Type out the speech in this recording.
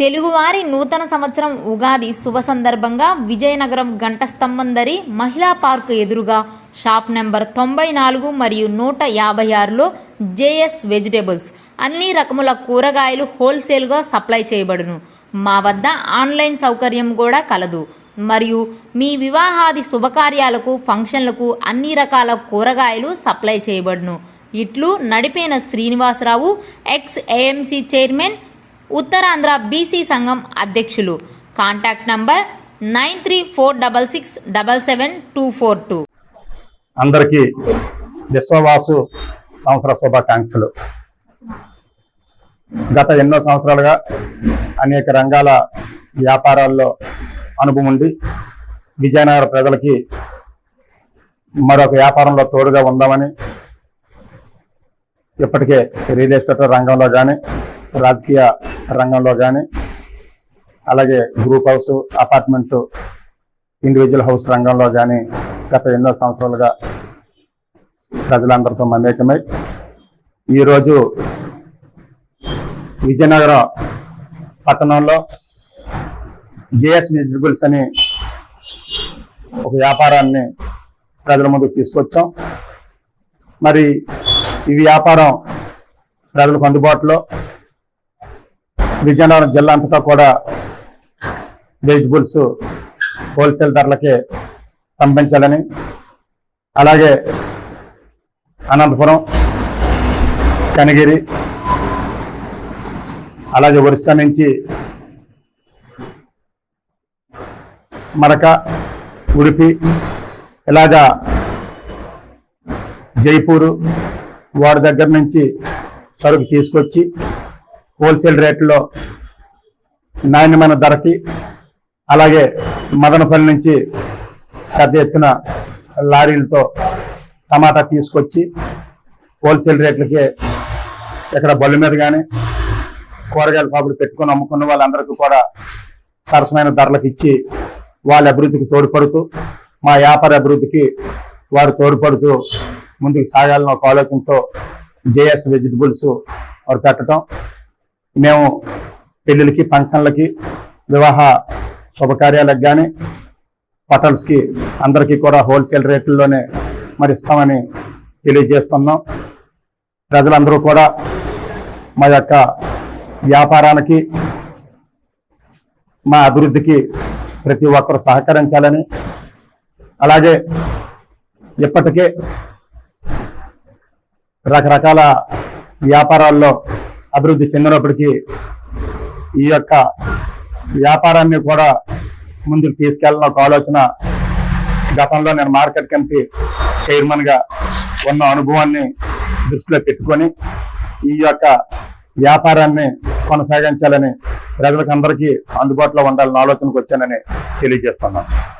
తెలుగువారి నూతన సంవత్సరం ఉగాది శుభ సందర్భంగా విజయనగరం గంటస్తంభం దరి మహిళా పార్క్ ఎదురుగా షాప్ నెంబర్ తొంభై నాలుగు మరియు నూట యాభై ఆరులో జేఎస్ వెజిటేబుల్స్. అన్ని రకముల కూరగాయలు హోల్సేల్గా సప్లై చేయబడును. మా వద్ద ఆన్లైన్ సౌకర్యం కూడా కలదు. మరియు మీ వివాహాది శుభకార్యాలకు ఫంక్షన్లకు అన్ని రకాల కూరగాయలు సప్లై చేయబడును. ఇట్లు Nadipena Srinivasarao ex AMC chairman Uttarandhra BC సంఘం అధ్యక్షులు. Contact number nine three four double six double seven two four two. అందరికీ విశ్వవాసు సంవత్సర శుభాకాంక్షలు. గత ఎన్నో సంవత్సరాలుగా అనేక రంగాల వ్యాపారాల్లో అనుభవం ఉండి విజయనగర ప్రజలకి మరొక వ్యాపారంలో తోడుగా ఉందామని ఇప్పటికే రియల్ ఎస్టేట్ రంగంలో కానీ రాజకీయ రంగంలో కానీ అలాగే group house apartment individual house రంగంలో కానీ గత ఎన్నో సంవత్సరాలుగా ప్రజలందరితో మమేకమై ఈరోజు విజయనగరం పట్టణంలో జేఎస్ వెజిటబుల్స్ అని ఒక వ్యాపారాన్ని ప్రజల ముందుకు తీసుకొచ్చాం. మరి ఈ వ్యాపారం ప్రజలకు అందుబాటులో విజయనగరం జిల్లా అంతటా కూడా వెజిటబుల్స్ హోల్సేల్ ధరలకే పంపించాలని. అలాగే అనంతపురం కనగిరి అలాగే ఒరిస్సా నుంచి మరక ఉడిపి ఇలాగా జైపూరు వారి దగ్గర నుంచి సరుకు తీసుకొచ్చి హోల్సేల్ రేట్లో నాణ్యమైన ధరకి అలాగే మదనపల్లి నుంచి పెద్ద ఎత్తున లారీలతో టమాటా తీసుకొచ్చి హోల్సేల్ రేట్లకే ఇక్కడ బళ్ళు మీద కానీ కూరగాయల షాపులు పెట్టుకొని అమ్ముకున్న వాళ్ళందరికీ కూడా సరసమైన ధరలకు ఇచ్చి వాళ్ళ అభివృద్ధికి తోడ్పడుతూ మా వ్యాపార అభివృద్ధికి వారు తోడ్పడుతూ ముందుకు సాగాలని ఒక ఆలోచనతో జేఎస్ వెజిటబుల్స్ వారు పెట్టడం మేము పెళ్ళిళ్ళకి ఫంక్షన్లకి వివాహ శుభకార్యాలకు కానీ హోటల్స్కి అందరికీ కూడా హోల్సేల్ రేట్లలోనే మరి ఇస్తామని తెలియజేస్తున్నాం. ప్రజలందరూ కూడా మా యొక్క వ్యాపారానికి మా అభివృద్ధికి ప్రతి ఒక్కరు సహకరించాలని. అలాగే ఇప్పటికే రకరకాల వ్యాపారాల్లో అభివృద్ధి చెందినప్పటికీ ఈ యొక్క వ్యాపారాన్ని కూడా ముందుకు తీసుకెళ్ళిన ఒక ఆలోచన గతంలో నేను మార్కెట్ కమిటీ చైర్మన్గా ఉన్న అనుభవాన్ని దృష్టిలో పెట్టుకొని ఈ యొక్క వ్యాపారాన్ని కొనసాగించాలని ప్రజలకు అందరికీ అందుబాటులో ఉండాలని ఆలోచనకు వచ్చానని తెలియజేస్తున్నాను.